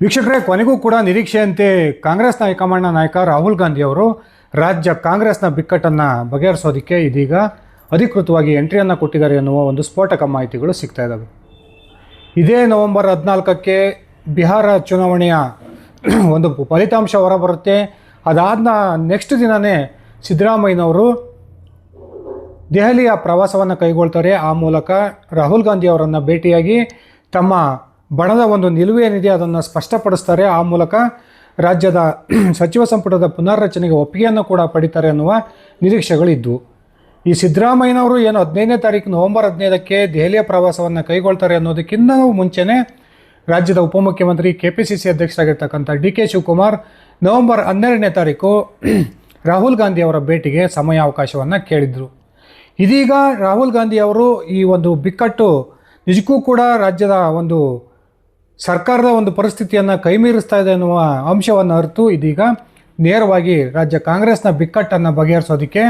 ವೀಕ್ಷಕರೇ, ಕೊನೆಗೂ ಕೂಡ ನಿರೀಕ್ಷೆಯಂತೆ ಕಾಂಗ್ರೆಸ್ನ ಹೈಕಮಾಂಡ್ನ ನಾಯಕ ರಾಹುಲ್ ಗಾಂಧಿ ಅವರು ರಾಜ್ಯ ಕಾಂಗ್ರೆಸ್ನ ಬಿಕ್ಕಟ್ಟನ್ನು ಬಗೆಹರಿಸೋದಕ್ಕೆ ಇದೀಗ ಅಧಿಕೃತವಾಗಿ ಎಂಟ್ರಿಯನ್ನು ಕೊಟ್ಟಿದ್ದಾರೆ ಎನ್ನುವ ಒಂದು ಸ್ಫೋಟಕ ಮಾಹಿತಿಗಳು ಸಿಗ್ತಾ ಇದ್ದಾವೆ ಇದೇ ನವೆಂಬರ್ ಹದಿನಾಲ್ಕಕ್ಕೆ ಬಿಹಾರ ಚುನಾವಣೆಯ ಒಂದು ಫಲಿತಾಂಶ ಹೊರಬರುತ್ತೆ. ಅದಾದ ನೆಕ್ಸ್ಟ್ ದಿನವೇ ಸಿದ್ದರಾಮಯ್ಯನವರು ದೆಹಲಿಯ ಪ್ರವಾಸವನ್ನು ಕೈಗೊಳ್ತಾರೆ. ಆ ಮೂಲಕ ರಾಹುಲ್ ಗಾಂಧಿ ಅವರನ್ನು ಭೇಟಿಯಾಗಿ ತಮ್ಮ ಬಣದ ಒಂದು ನಿಲುವು ಏನಿದೆ ಅದನ್ನು ಸ್ಪಷ್ಟಪಡಿಸ್ತಾರೆ. ಆ ಮೂಲಕ ರಾಜ್ಯದ ಸಚಿವ ಸಂಪುಟದ ಪುನರ್ರಚನೆಗೆ ಒಪ್ಪಿಗೆಯನ್ನು ಕೂಡ ಪಡಿತಾರೆ ಅನ್ನುವ ನಿರೀಕ್ಷೆಗಳಿದ್ದವು ಈ ಸಿದ್ದರಾಮಯ್ಯನವರು ಏನು ಹದಿನೈದನೇ ತಾರೀಕು ನವೆಂಬರ್ ಹದಿನೈದಕ್ಕೆ ದೆಹಲಿಯ ಪ್ರವಾಸವನ್ನು ಕೈಗೊಳ್ತಾರೆ ಅನ್ನೋದಕ್ಕಿಂತ ಮುಂಚೆನೇ ರಾಜ್ಯದ ಉಪಮುಖ್ಯಮಂತ್ರಿ ಕೆ ಪಿ ಸಿ ಸಿ ಅಧ್ಯಕ್ಷರಾಗಿರ್ತಕ್ಕಂಥ ಡಿ ಕೆ ಶಿವಕುಮಾರ್ ನವೆಂಬರ್ ಹನ್ನೆರಡನೇ ತಾರೀಕು ರಾಹುಲ್ ಗಾಂಧಿ ಅವರ ಭೇಟಿಗೆ ಸಮಯಾವಕಾಶವನ್ನು ಕೇಳಿದರು. ಇದೀಗ ರಾಹುಲ್ ಗಾಂಧಿ ಅವರು ಈ ಒಂದು ಬಿಕ್ಕಟ್ಟು ನಿಜಕ್ಕೂ ಕೂಡ ರಾಜ್ಯದ ಒಂದು ಸರ್ಕಾರದ ಒಂದು ಪರಿಸ್ಥಿತಿಯನ್ನು ಕೈಮೀರಿಸ್ತಾ ಇದೆ ಎನ್ನುವ ಅಂಶವನ್ನು ಅರಿತು ಇದೀಗ ನೇರವಾಗಿ ರಾಜ್ಯ ಕಾಂಗ್ರೆಸ್ನ ಬಿಕ್ಕಟ್ಟನ್ನು ಬಗೆಹರಿಸೋದಕ್ಕೆ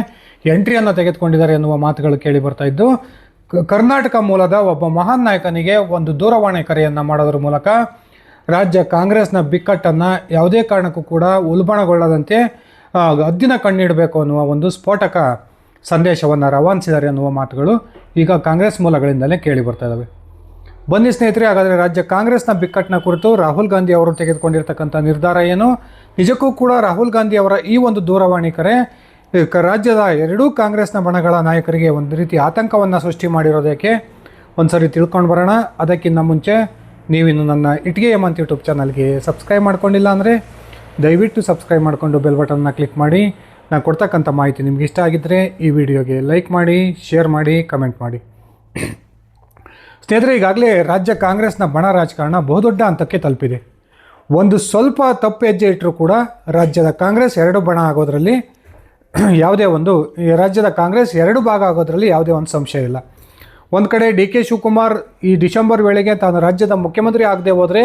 ಎಂಟ್ರಿಯನ್ನು ತೆಗೆದುಕೊಂಡಿದ್ದಾರೆ ಎನ್ನುವ ಮಾತುಗಳು ಕೇಳಿ ಬರ್ತಾ ಇದ್ದು ಕರ್ನಾಟಕ ಮೂಲದ ಒಬ್ಬ ಮಹಾನ್ ನಾಯಕನಿಗೆ ಒಂದು ದೂರವಾಣಿ ಕರೆಯನ್ನು ಮಾಡೋದ್ರ ಮೂಲಕ ರಾಜ್ಯ ಕಾಂಗ್ರೆಸ್ನ ಬಿಕ್ಕಟ್ಟನ್ನು ಯಾವುದೇ ಕಾರಣಕ್ಕೂ ಕೂಡ ಉಲ್ಬಣಗೊಳ್ಳದಂತೆ ಅದ್ದಿನ ಕಣ್ಣಿಡಬೇಕು ಅನ್ನುವ ಒಂದು ಸ್ಫೋಟಕ ಸಂದೇಶವನ್ನು ರವಾನಿಸಿದ್ದಾರೆ ಅನ್ನುವ ಮಾತುಗಳು ಈಗ ಕಾಂಗ್ರೆಸ್ ಮೂಲಗಳಿಂದಲೇ ಕೇಳಿ ಬರ್ತಾ ಇದ್ದಾವೆ ಬನ್ನಿ ಸ್ನೇಹಿತರೆ, ಹಾಗಾದರೆ ರಾಜ್ಯ ಕಾಂಗ್ರೆಸ್ನ ಬಿಕ್ಕಟ್ಟಿನ ಕುರಿತು ರಾಹುಲ್ ಗಾಂಧಿ ಅವರು ತೆಗೆದುಕೊಂಡಿರ್ತಕ್ಕಂಥ ನಿರ್ಧಾರ ಏನು? ನಿಜಕ್ಕೂ ಕೂಡ ರಾಹುಲ್ ಗಾಂಧಿ ಅವರ ಈ ಒಂದು ದೂರವಾಣಿ ಕರೆ ರಾಜ್ಯದ ಎರಡೂ ಕಾಂಗ್ರೆಸ್ನ ಬಣಗಳ ನಾಯಕರಿಗೆ ಒಂದು ರೀತಿ ಆತಂಕವನ್ನು ಸೃಷ್ಟಿ ಮಾಡಿರೋದಕ್ಕೆ ಒಂದ್ಸರಿ ತಿಳ್ಕೊಂಡು ಬರೋಣ. ಅದಕ್ಕಿಂತ ಮುಂಚೆ ನೀವಿನ್ನು ನನ್ನ ಇಟ್ಗೆ ಎಮಂತ್ ಯೂಟ್ಯೂಬ್ ಚಾನಲ್ಗೆ ಸಬ್ಸ್ಕ್ರೈಬ್ ಮಾಡ್ಕೊಂಡಿಲ್ಲ ಅಂದರೆ ದಯವಿಟ್ಟು ಸಬ್ಸ್ಕ್ರೈಬ್ ಮಾಡಿಕೊಂಡು ಬೆಲ್ ಬಟನ್ನ ಕ್ಲಿಕ್ ಮಾಡಿ. ನಾನು ಕೊಡ್ತಕ್ಕಂಥ ಮಾಹಿತಿ ನಿಮ್ಗೆ ಇಷ್ಟ ಆಗಿದ್ದರೆ ಈ ವಿಡಿಯೋಗೆ ಲೈಕ್ ಮಾಡಿ, ಶೇರ್ ಮಾಡಿ, ಕಮೆಂಟ್ ಮಾಡಿ. ಸ್ನೇಹಿತರೆ, ಈಗಾಗಲೇ ರಾಜ್ಯ ಕಾಂಗ್ರೆಸ್ನ ಬಣ ರಾಜಕಾರಣ ಬಹುದೊಡ್ಡ ಹಂತಕ್ಕೆ ತಲುಪಿದೆ. ಒಂದು ಸ್ವಲ್ಪ ತಪ್ಪು ಹೆಜ್ಜೆ ಇಟ್ಟರೂ ಕೂಡ ರಾಜ್ಯದ ಕಾಂಗ್ರೆಸ್ ಎರಡು ಬಣ ಆಗೋದ್ರಲ್ಲಿ ಯಾವುದೇ ಒಂದು ರಾಜ್ಯದ ಕಾಂಗ್ರೆಸ್ ಎರಡು ಭಾಗ ಆಗೋದ್ರಲ್ಲಿ ಯಾವುದೇ ಒಂದು ಸಂಶಯ ಇಲ್ಲ. ಒಂದು ಕಡೆ ಡಿ ಕೆ ಶಿವಕುಮಾರ್ ಈ ಡಿಸೆಂಬರ್ ವೇಳೆಗೆ ತಾನು ರಾಜ್ಯದ ಮುಖ್ಯಮಂತ್ರಿ ಆಗದೆ ಹೋದರೆ,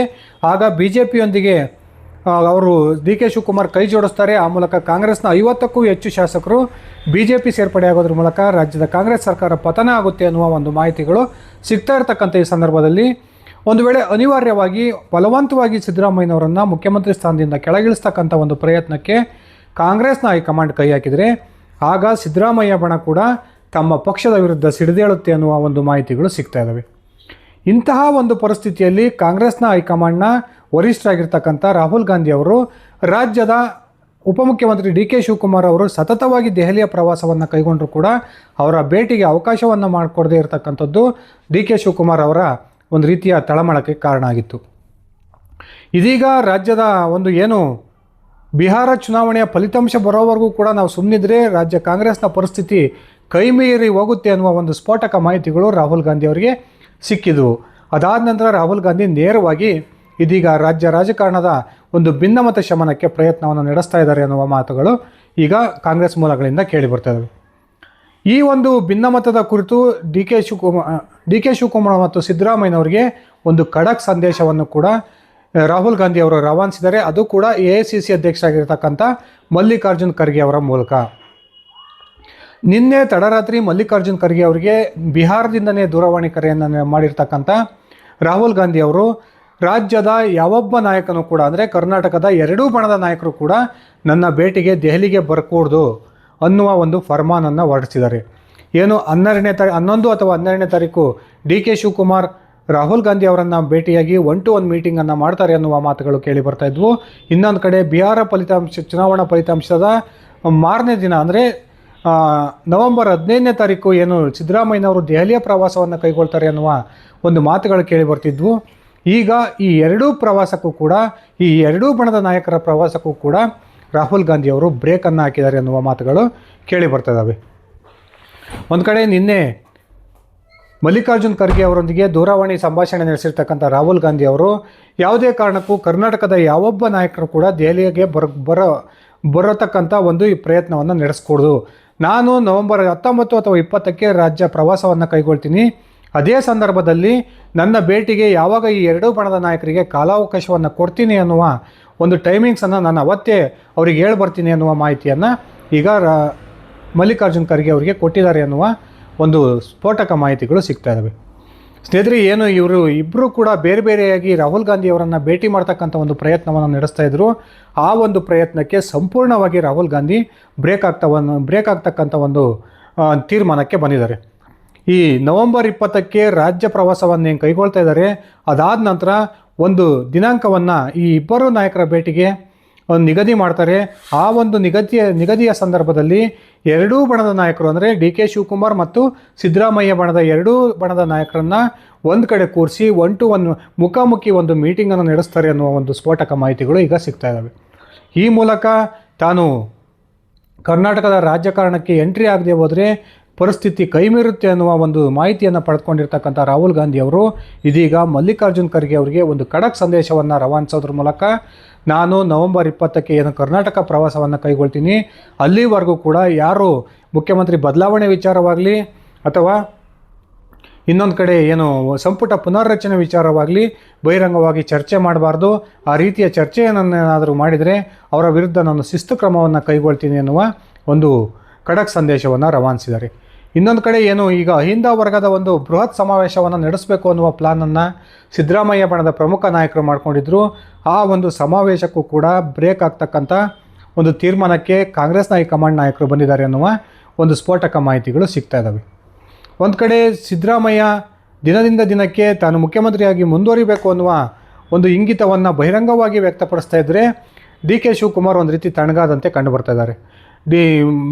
ಆಗ ಬಿ ಜೆ ಪಿಯೊಂದಿಗೆ ಅವರು ಡಿ ಕೆ ಶಿವಕುಮಾರ್ ಕೈ ಜೋಡಿಸ್ತಾರೆ. ಆ ಮೂಲಕ ಕಾಂಗ್ರೆಸ್ನ ಐವತ್ತಕ್ಕೂ ಹೆಚ್ಚು ಶಾಸಕರು ಬಿ ಜೆ ಪಿ ಸೇರ್ಪಡೆ ಆಗೋದ್ರ ಮೂಲಕ ರಾಜ್ಯದ ಕಾಂಗ್ರೆಸ್ ಸರ್ಕಾರ ಪತನ ಆಗುತ್ತೆ ಅನ್ನುವ ಒಂದು ಮಾಹಿತಿಗಳು ಸಿಗ್ತಾ ಇರತಕ್ಕಂಥ ಈ ಸಂದರ್ಭದಲ್ಲಿ. ಒಂದು ವೇಳೆ ಅನಿವಾರ್ಯವಾಗಿ ಬಲವಂತವಾಗಿ ಸಿದ್ದರಾಮಯ್ಯನವರನ್ನು ಮುಖ್ಯಮಂತ್ರಿ ಸ್ಥಾನದಿಂದ ಕೆಳಗಿಳಿಸ್ತಕ್ಕಂಥ ಒಂದು ಪ್ರಯತ್ನಕ್ಕೆ ಕಾಂಗ್ರೆಸ್ನ ಹೈಕಮಾಂಡ್ ಕೈ ಹಾಕಿದರೆ, ಆಗ ಸಿದ್ದರಾಮಯ್ಯ ಬಣ ಕೂಡ ತಮ್ಮ ಪಕ್ಷದ ವಿರುದ್ಧ ಸಿಡಿದೇಳುತ್ತೆ ಅನ್ನುವ ಒಂದು ಮಾಹಿತಿಗಳು ಸಿಗ್ತಾ ಇದ್ದಾವೆ ಇಂತಹ ಒಂದು ಪರಿಸ್ಥಿತಿಯಲ್ಲಿ ಕಾಂಗ್ರೆಸ್ನ ಹೈಕಮಾಂಡ್ನ ವರಿಷ್ಠರಾಗಿರ್ತಕ್ಕಂಥ ರಾಹುಲ್ ಗಾಂಧಿ ಅವರು, ರಾಜ್ಯದ ಉಪಮುಖ್ಯಮಂತ್ರಿ ಡಿ ಕೆ ಶಿವಕುಮಾರ್ ಅವರು ಸತತವಾಗಿ ದೆಹಲಿಯ ಪ್ರವಾಸವನ್ನು ಕೈಗೊಂಡರೂ ಕೂಡ ಅವರ ಭೇಟಿಗೆ ಅವಕಾಶವನ್ನು ಮಾಡಿಕೊಡದೇ ಇರತಕ್ಕಂಥದ್ದು ಡಿ ಕೆ ಶಿವಕುಮಾರ್ ಅವರ ಒಂದು ರೀತಿಯ ತಳಮಳಕ್ಕೆ ಕಾರಣ ಆಗಿತ್ತು. ಇದೀಗ ರಾಜ್ಯದ ಒಂದು ಏನು ಬಿಹಾರ ಚುನಾವಣೆಯ ಫಲಿತಾಂಶ ಬರೋವರೆಗೂ ಕೂಡ ನಾವು ಸುಮ್ಮನಿದ್ರೆ ರಾಜ್ಯ ಕಾಂಗ್ರೆಸ್ನ ಪರಿಸ್ಥಿತಿ ಕೈಮೀರಿ ಹೋಗುತ್ತೆ ಅನ್ನುವ ಒಂದು ಸ್ಫೋಟಕ ಮಾಹಿತಿಗಳು ರಾಹುಲ್ ಗಾಂಧಿ ಅವರಿಗೆ ಸಿಕ್ಕಿದವು. ಅದಾದ ನಂತರ ರಾಹುಲ್ ಗಾಂಧಿ ನೇರವಾಗಿ ಇದೀಗ ರಾಜ್ಯ ರಾಜಕಾರಣದ ಒಂದು ಭಿನ್ನಮತ ಶಮನಕ್ಕೆ ಪ್ರಯತ್ನವನ್ನು ನಡೆಸ್ತಾ ಇದ್ದಾರೆ ಅನ್ನುವ ಮಾತುಗಳು ಈಗ ಕಾಂಗ್ರೆಸ್ ಮೂಲಗಳಿಂದ ಕೇಳಿ ಬರ್ತಾ ಇದ್ದಾವೆ ಈ ಒಂದು ಭಿನ್ನಮತದ ಕುರಿತು D K Shivakumar D K Shivakumar ಮತ್ತು ಸಿದ್ದರಾಮಯ್ಯನವರಿಗೆ ಒಂದು ಖಡಕ್ ಸಂದೇಶವನ್ನು ಕೂಡ ರಾಹುಲ್ ಗಾಂಧಿ ಅವರು ರವಾನಿಸಿದ್ದಾರೆ. ಅದು ಕೂಡ ಎ ಐ ಸಿ ಸಿ ಅಧ್ಯಕ್ಷರಾಗಿರ್ತಕ್ಕಂಥ ಮಲ್ಲಿಕಾರ್ಜುನ್ ಖರ್ಗೆ ಅವರ ಮೂಲಕ. ನಿನ್ನೆ ತಡರಾತ್ರಿ ಮಲ್ಲಿಕಾರ್ಜುನ್ ಖರ್ಗೆ ಅವರಿಗೆ ಬಿಹಾರದಿಂದನೇ ದೂರವಾಣಿ ಕರೆಯನ್ನು ಮಾಡಿರ್ತಕ್ಕಂಥ ರಾಹುಲ್ ಗಾಂಧಿ ಅವರು ರಾಜ್ಯದ ಯಾವೊಬ್ಬ ನಾಯಕನೂ ಕೂಡ, ಅಂದರೆ ಕರ್ನಾಟಕದ ಎರಡೂ ಬಣದ ನಾಯಕರು ಕೂಡ ನನ್ನ ಭೇಟಿಗೆ ದೆಹಲಿಗೆ ಬರಕೂಡ್ದು ಅನ್ನುವ ಒಂದು ಫರ್ಮಾನನ್ನು ಹೊರಡಿಸಿದ್ದಾರೆ. ಏನು ಹನ್ನೆರಡನೇ ತಾರೀಕು ಹನ್ನೊಂದು ಅಥವಾ ಹನ್ನೆರಡನೇ ತಾರೀಕು ಡಿ ಕೆ ಶಿವಕುಮಾರ್, ರಾಹುಲ್ ಗಾಂಧಿ ಅವರನ್ನು ಭೇಟಿಯಾಗಿ ಒನ್ ಟು ಒನ್ ಮೀಟಿಂಗನ್ನು ಮಾಡ್ತಾರೆ ಅನ್ನುವ ಮಾತುಗಳು ಕೇಳಿ ಬರ್ತಾ ಇದ್ವು. ಇನ್ನೊಂದು ಕಡೆ ಬಿಹಾರ ಫಲಿತಾಂಶ, ಚುನಾವಣಾ ಫಲಿತಾಂಶದ ಮಾರನೇ ದಿನ, ಅಂದರೆ ನವೆಂಬರ್ ಹದಿನೈದನೇ ತಾರೀಕು ಏನು ಸಿದ್ದರಾಮಯ್ಯನವರು ದೆಹಲಿಯ ಪ್ರವಾಸವನ್ನು ಕೈಗೊಳ್ತಾರೆ ಅನ್ನುವ ಒಂದು ಮಾತುಗಳು ಕೇಳಿ ಬರ್ತಿದ್ವು. ಈಗ ಈ ಎರಡೂ ಪ್ರವಾಸಕ್ಕೂ ಕೂಡ, ಈ ಎರಡೂ ಬಣದ ನಾಯಕರ ಪ್ರವಾಸಕ್ಕೂ ಕೂಡ ರಾಹುಲ್ ಗಾಂಧಿ ಅವರು ಬ್ರೇಕನ್ನು ಹಾಕಿದ್ದಾರೆ ಅನ್ನುವ ಮಾತುಗಳು ಕೇಳಿ ಬರ್ತಾ ಇದ್ದಾವೆ ಒಂದು ಕಡೆ ನಿನ್ನೆ ಮಲ್ಲಿಕಾರ್ಜುನ್ ಖರ್ಗೆ ಅವರೊಂದಿಗೆ ದೂರವಾಣಿ ಸಂಭಾಷಣೆ ನಡೆಸಿರ್ತಕ್ಕಂಥ ರಾಹುಲ್ ಗಾಂಧಿ ಅವರು, ಯಾವುದೇ ಕಾರಣಕ್ಕೂ ಕರ್ನಾಟಕದ ಯಾವೊಬ್ಬ ನಾಯಕರು ಕೂಡ ದೆಹಲಿಗೆ ಬರ, ಬರೋ, ಬರತಕ್ಕಂಥ ಒಂದು ಈ ಪ್ರಯತ್ನವನ್ನು ನಡೆಸ್ಕೊಡೋದು. ನಾನು ನವೆಂಬರ್ ಹತ್ತೊಂಬತ್ತು ಅಥವಾ ಇಪ್ಪತ್ತಕ್ಕೆ ರಾಜ್ಯ ಪ್ರವಾಸವನ್ನು ಕೈಗೊಳ್ತೀನಿ. ಅದೇ ಸಂದರ್ಭದಲ್ಲಿ ನನ್ನ ಭೇಟಿಗೆ ಯಾವಾಗ ಈ ಎರಡೂ ಬಣದ ನಾಯಕರಿಗೆ ಕಾಲಾವಕಾಶವನ್ನು ಕೊಡ್ತೀನಿ ಅನ್ನುವ ಒಂದು ಟೈಮಿಂಗ್ಸನ್ನು ನಾನು ಅವತ್ತೇ ಅವ್ರಿಗೆ ಹೇಳಿ ಬರ್ತೀನಿ ಅನ್ನುವ ಮಾಹಿತಿಯನ್ನು ಈಗ ಮಲ್ಲಿಕಾರ್ಜುನ್ ಖರ್ಗೆ ಅವರಿಗೆ ಕೊಟ್ಟಿದ್ದಾರೆ ಅನ್ನುವ ಒಂದು ಸ್ಫೋಟಕ ಮಾಹಿತಿಗಳು ಸಿಗ್ತಾ ಇದ್ದಾವೆ ಸ್ನೇಹಿತರೆ, ಏನು ಇವರು ಇಬ್ಬರು ಕೂಡ ಬೇರೆ ಬೇರೆಯಾಗಿ ರಾಹುಲ್ ಗಾಂಧಿ ಅವರನ್ನು ಭೇಟಿ ಮಾಡ್ತಕ್ಕಂಥ ಒಂದು ಪ್ರಯತ್ನವನ್ನು ನಡೆಸ್ತಾ ಇದ್ದರು ಆ ಒಂದು ಪ್ರಯತ್ನಕ್ಕೆ ಸಂಪೂರ್ಣವಾಗಿ ರಾಹುಲ್ ಗಾಂಧಿ ಬ್ರೇಕ್ ಆಗ್ತಾ ಬ್ರೇಕ್ ಆಗ್ತಕ್ಕಂಥ ಒಂದು ತೀರ್ಮಾನಕ್ಕೆ ಬಂದಿದ್ದಾರೆ. ಈ ನವೆಂಬರ್ ಇಪ್ಪತ್ತಕ್ಕೆ ರಾಜ್ಯ ಪ್ರವಾಸವನ್ನು ಏನು ಕೈಗೊಳ್ತಾ ಇದ್ದಾರೆ ಅದಾದ ನಂತರ ಒಂದು ದಿನಾಂಕವನ್ನು ಈ ಇಬ್ಬರು ನಾಯಕರ ಭೇಟಿಗೆ ಒಂದು ನಿಗದಿ ಮಾಡ್ತಾರೆ. ಆ ಒಂದು ನಿಗದಿಯ ನಿಗದಿಯ ಸಂದರ್ಭದಲ್ಲಿ ಎರಡೂ ಬಣದ ನಾಯಕರು ಅಂದರೆ ಡಿ ಕೆ ಶಿವಕುಮಾರ್ ಮತ್ತು ಸಿದ್ದರಾಮಯ್ಯ ಬಣದ ಎರಡೂ ಬಣದ ನಾಯಕರನ್ನು ಒಂದು ಕಡೆ ಕೂರಿಸಿ ಒನ್ ಟು ಒನ್ ಮುಖಾಮುಖಿ ಒಂದು ಮೀಟಿಂಗನ್ನು ನಡೆಸ್ತಾರೆ ಅನ್ನುವ ಒಂದು ಸ್ಫೋಟಕ ಮಾಹಿತಿಗಳು ಈಗ ಸಿಗ್ತಾ ಇದ್ದಾವೆ ಈ ಮೂಲಕ ತಾನು ಕರ್ನಾಟಕದ ರಾಜಕಾರಣಕ್ಕೆ ಎಂಟ್ರಿ ಆಗದೆ ಹೋದರೆ ಪರಿಸ್ಥಿತಿ ಕೈಮೀರುತ್ತೆ ಅನ್ನುವ ಒಂದು ಮಾಹಿತಿಯನ್ನು ಪಡೆದುಕೊಂಡಿರ್ತಕ್ಕಂಥ ರಾಹುಲ್ ಗಾಂಧಿ ಅವರು, ಇದೀಗ ಮಲ್ಲಿಕಾರ್ಜುನ್ ಖರ್ಗೆ ಅವರಿಗೆ ಒಂದು ಖಡಕ್ ಸಂದೇಶವನ್ನು ರವಾನಿಸೋದ್ರ ಮೂಲಕ ನಾನು ನವೆಂಬರ್ ಇಪ್ಪತ್ತಕ್ಕೆ ಏನು ಕರ್ನಾಟಕ ಪ್ರವಾಸವನ್ನು ಕೈಗೊಳ್ತೀನಿ, ಅಲ್ಲಿವರೆಗೂ ಕೂಡ ಯಾರು ಮುಖ್ಯಮಂತ್ರಿ ಬದಲಾವಣೆ ವಿಚಾರವಾಗಲಿ ಅಥವಾ ಇನ್ನೊಂದು ಕಡೆ ಏನು ಸಂಪುಟ ಪುನರ್ರಚನೆ ವಿಚಾರವಾಗಲಿ ಬಹಿರಂಗವಾಗಿ ಚರ್ಚೆ ಮಾಡಬಾರ್ದು, ಆ ರೀತಿಯ ಚರ್ಚೆಯನ್ನೇನಾದರೂ ಮಾಡಿದರೆ ಅವರ ವಿರುದ್ಧ ನಾನು ಶಿಸ್ತು ಕ್ರಮವನ್ನು ಕೈಗೊಳ್ತೀನಿ ಎನ್ನುವ ಒಂದು ಖಡಕ್ ಸಂದೇಶವನ್ನು ರವಾನಿಸಿದ್ದಾರೆ. ಇನ್ನೊಂದು ಕಡೆ ಏನು, ಈಗ ಅಹಿಂದ ವರ್ಗದ ಒಂದು ಬೃಹತ್ ಸಮಾವೇಶವನ್ನು ನಡೆಸಬೇಕು ಅನ್ನುವ ಪ್ಲಾನನ್ನು ಸಿದ್ದರಾಮಯ್ಯ ಬಣದ ಪ್ರಮುಖ ನಾಯಕರು ಮಾಡ್ಕೊಂಡಿದ್ರು. ಆ ಒಂದು ಸಮಾವೇಶಕ್ಕೂ ಕೂಡ ಬ್ರೇಕ್ ಆಗ್ತಕ್ಕಂಥ ಒಂದು ತೀರ್ಮಾನಕ್ಕೆ ಕಾಂಗ್ರೆಸ್ನ ಹೈಕಮಾಂಡ್ ನಾಯಕರು ಬಂದಿದ್ದಾರೆ ಅನ್ನುವ ಒಂದು ಸ್ಫೋಟಕ ಮಾಹಿತಿಗಳು ಸಿಗ್ತಾ ಇದ್ದಾವೆ ಒಂದು ಕಡೆ ಸಿದ್ದರಾಮಯ್ಯ ದಿನದಿಂದ ದಿನಕ್ಕೆ ತಾನು ಮುಖ್ಯಮಂತ್ರಿಯಾಗಿ ಮುಂದುವರಿಬೇಕು ಅನ್ನುವ ಒಂದು ಇಂಗಿತವನ್ನು ಬಹಿರಂಗವಾಗಿ ವ್ಯಕ್ತಪಡಿಸ್ತಾ ಇದ್ದರೆ ಡಿ ಕೆ ಶಿವಕುಮಾರ್ ಒಂದು ರೀತಿ ತಣ್ಣಗಾದಂತೆ ಕಂಡು ಬರ್ತಾ ಇದ್ದಾರೆ. ಡಿ,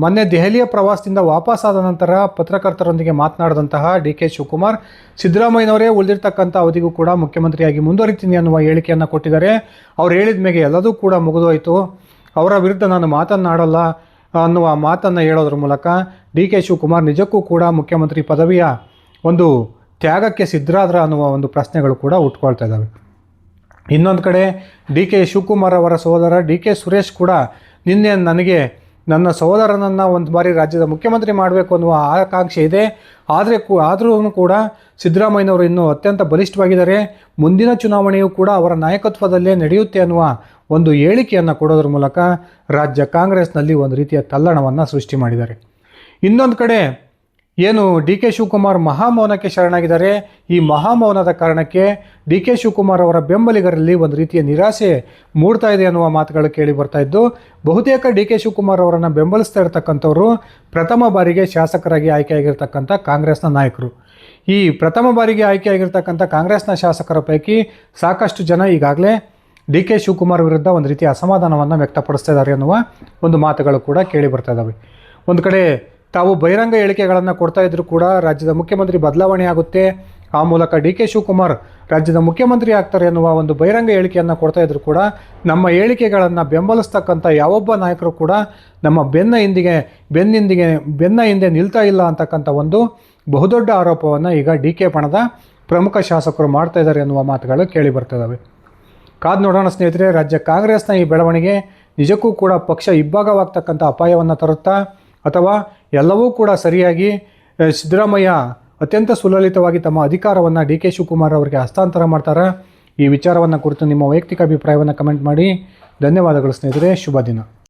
ಮೊನ್ನೆ ದೆಹಲಿಯ ಪ್ರವಾಸದಿಂದ ವಾಪಸ್ಸಾದ ನಂತರ ಪತ್ರಕರ್ತರೊಂದಿಗೆ ಮಾತನಾಡಿದಂತಹ ಡಿ ಕೆ ಶಿವಕುಮಾರ್, ಸಿದ್ದರಾಮಯ್ಯನವರೇ ಉಳಿದಿರ್ತಕ್ಕಂಥ ಅವಧಿಗೂ ಕೂಡ ಮುಖ್ಯಮಂತ್ರಿಯಾಗಿ ಮುಂದುವರಿತೀನಿ ಅನ್ನುವ ಹೇಳಿಕೆಯನ್ನು ಕೊಟ್ಟಿದ್ದಾರೆ. ಅವ್ರು ಹೇಳಿದ ಮೇಲೆ ಎಲ್ಲದೂ ಕೂಡ ಮುಗಿದೋಯಿತು. ಅವರ ವಿರುದ್ಧ ನಾನು ಮಾತನ್ನಾಡಲ್ಲ ಅನ್ನುವ ಮಾತನ್ನು ಹೇಳೋದ್ರ ಮೂಲಕ ಡಿ ಕೆ ಶಿವಕುಮಾರ್ ನಿಜಕ್ಕೂ ಕೂಡ ಮುಖ್ಯಮಂತ್ರಿ ಪದವಿಯ ಒಂದು ತ್ಯಾಗಕ್ಕೆ ಸಿದ್ಧರಾದ್ರ ಅನ್ನುವ ಒಂದು ಪ್ರಶ್ನೆಗಳು ಕೂಡ ಉಟ್ಕೊಳ್ತಾ ಇದ್ದಾವೆ. ಇನ್ನೊಂದು ಕಡೆ ಡಿ ಕೆ ಶಿವಕುಮಾರ್ ಅವರ ಸಹೋದರ ಡಿ ಕೆ ಸುರೇಶ್ ಕೂಡ ನಿನ್ನೆ ನನಗೆ ನನ್ನ ಸಹೋದರನನ್ನು ಒಂದು ಬಾರಿ ರಾಜ್ಯದ ಮುಖ್ಯಮಂತ್ರಿ ಮಾಡಬೇಕು ಅನ್ನುವ ಆಕಾಂಕ್ಷೆ ಇದೆ. ಆದರೆ ಕೂ ಆದರೂ ಕೂಡ ಸಿದ್ದರಾಮಯ್ಯನವರು ಇನ್ನೂ ಅತ್ಯಂತ ಬಲಿಷ್ಠವಾಗಿದ್ದಾರೆ. ಮುಂದಿನ ಚುನಾವಣೆಯೂ ಕೂಡ ಅವರ ನಾಯಕತ್ವದಲ್ಲೇ ನಡೆಯುತ್ತೆ ಅನ್ನುವ ಒಂದು ಹೇಳಿಕೆಯನ್ನು ಕೊಡೋದ್ರ ಮೂಲಕ ರಾಜ್ಯ ಕಾಂಗ್ರೆಸ್ನಲ್ಲಿ ಒಂದು ರೀತಿಯ ತಲ್ಲಣವನ್ನು ಸೃಷ್ಟಿ ಮಾಡಿದ್ದಾರೆ. ಇನ್ನೊಂದು ಕಡೆ ಏನು ಡಿ ಕೆ ಶಿವಕುಮಾರ್ ಮಹಾಮೌನಕ್ಕೆ ಶರಣಾಗಿದ್ದಾರೆ. ಈ ಮಹಾಮೌನದ ಕಾರಣಕ್ಕೆ ಡಿ ಕೆ ಶಿವಕುಮಾರ್ ಅವರ ಬೆಂಬಲಿಗರಲ್ಲಿ ಒಂದು ರೀತಿಯ ನಿರಾಸೆ ಮೂಡ್ತಾ ಇದೆ ಅನ್ನುವ ಮಾತುಗಳು ಕೇಳಿ ಬರ್ತಾ ಇದ್ದು, ಬಹುತೇಕ ಡಿ ಕೆ ಶಿವಕುಮಾರ್ ಅವರನ್ನು ಬೆಂಬಲಿಸ್ತಾ ಇರತಕ್ಕಂಥವರು ಪ್ರಥಮ ಬಾರಿಗೆ ಶಾಸಕರಾಗಿ ಆಯ್ಕೆಯಾಗಿರ್ತಕ್ಕಂಥ ಕಾಂಗ್ರೆಸ್ನ ನಾಯಕರು. ಈ ಪ್ರಥಮ ಬಾರಿಗೆ ಆಯ್ಕೆಯಾಗಿರ್ತಕ್ಕಂಥ ಕಾಂಗ್ರೆಸ್ನ ಶಾಸಕರ ಪೈಕಿ ಸಾಕಷ್ಟು ಜನ ಈಗಾಗಲೇ ಡಿ ಕೆ ಶಿವಕುಮಾರ್ ವಿರುದ್ಧ ಒಂದು ರೀತಿಯ ಅಸಮಾಧಾನವನ್ನು ವ್ಯಕ್ತಪಡಿಸ್ತಾ ಇದ್ದಾರೆ ಅನ್ನುವ ಒಂದು ಮಾತುಗಳು ಕೂಡ ಕೇಳಿ ಬರ್ತಾ ಇದ್ದಾವೆ ಒಂದು ಕಡೆ ತಾವು ಬಹಿರಂಗ ಹೇಳಿಕೆಗಳನ್ನು ಕೊಡ್ತಾ ಇದ್ದರೂ ಕೂಡ ರಾಜ್ಯದ ಮುಖ್ಯಮಂತ್ರಿ ಬದಲಾವಣೆ ಆಗುತ್ತೆ. ಆ ಮೂಲಕ ಡಿ ಕೆ ಶಿವಕುಮಾರ್ ರಾಜ್ಯದ ಮುಖ್ಯಮಂತ್ರಿ ಆಗ್ತಾರೆ ಎನ್ನುವ ಒಂದು ಬಹಿರಂಗ ಹೇಳಿಕೆಯನ್ನು ಕೊಡ್ತಾ ಇದ್ದರೂ ಕೂಡ ನಮ್ಮ ಹೇಳಿಕೆಗಳನ್ನು ಬೆಂಬಲಿಸ್ತಕ್ಕಂಥ ಯಾವೊಬ್ಬ ನಾಯಕರು ಕೂಡ ನಮ್ಮ ಬೆನ್ನ ಹಿಂದಿಗೆ ಬೆನ್ನಿಂದಿಗೆ ಬೆನ್ನ ಹಿಂದೆ ನಿಲ್ತಾ ಇಲ್ಲ ಅಂತಕ್ಕಂಥ ಒಂದು ಬಹುದೊಡ್ಡ ಆರೋಪವನ್ನು ಈಗ ಡಿ ಕೆ ಪಣದ ಪ್ರಮುಖ ಶಾಸಕರು ಮಾಡ್ತಾ ಇದ್ದಾರೆ ಎನ್ನುವ ಮಾತುಗಳು ಕೇಳಿ ಬರ್ತಿದ್ದಾವೆ ಕಾದು ನೋಡೋಣ ಸ್ನೇಹಿತರೆ, ರಾಜ್ಯ ಕಾಂಗ್ರೆಸ್ನ ಈ ಬೆಳವಣಿಗೆ ನಿಜಕ್ಕೂ ಕೂಡ ಪಕ್ಷ ಇಬ್ಬಾಗವಾಗ್ತಕ್ಕಂಥ ಅಪಾಯವನ್ನು ತರುತ್ತಾ ಅಥವಾ ಎಲ್ಲವೂ ಕೂಡ ಸರಿಯಾಗಿ ಸಿದ್ದರಾಮಯ್ಯ ಅತ್ಯಂತ ಸುಲಲಿತವಾಗಿ ತಮ್ಮ ಅಧಿಕಾರವನ್ನು ಡಿ ಕೆ ಶಿವಕುಮಾರ್ ಅವರಿಗೆ ಹಸ್ತಾಂತರ ಮಾಡ್ತಾರೆ. ಈ ವಿಚಾರವನ್ನು ಕುರಿತು ನಿಮ್ಮ ವೈಯಕ್ತಿಕ ಅಭಿಪ್ರಾಯವನ್ನು ಕಮೆಂಟ್ ಮಾಡಿ. ಧನ್ಯವಾದಗಳು ಸ್ನೇಹಿತರೆ. ಶುಭ ದಿನ.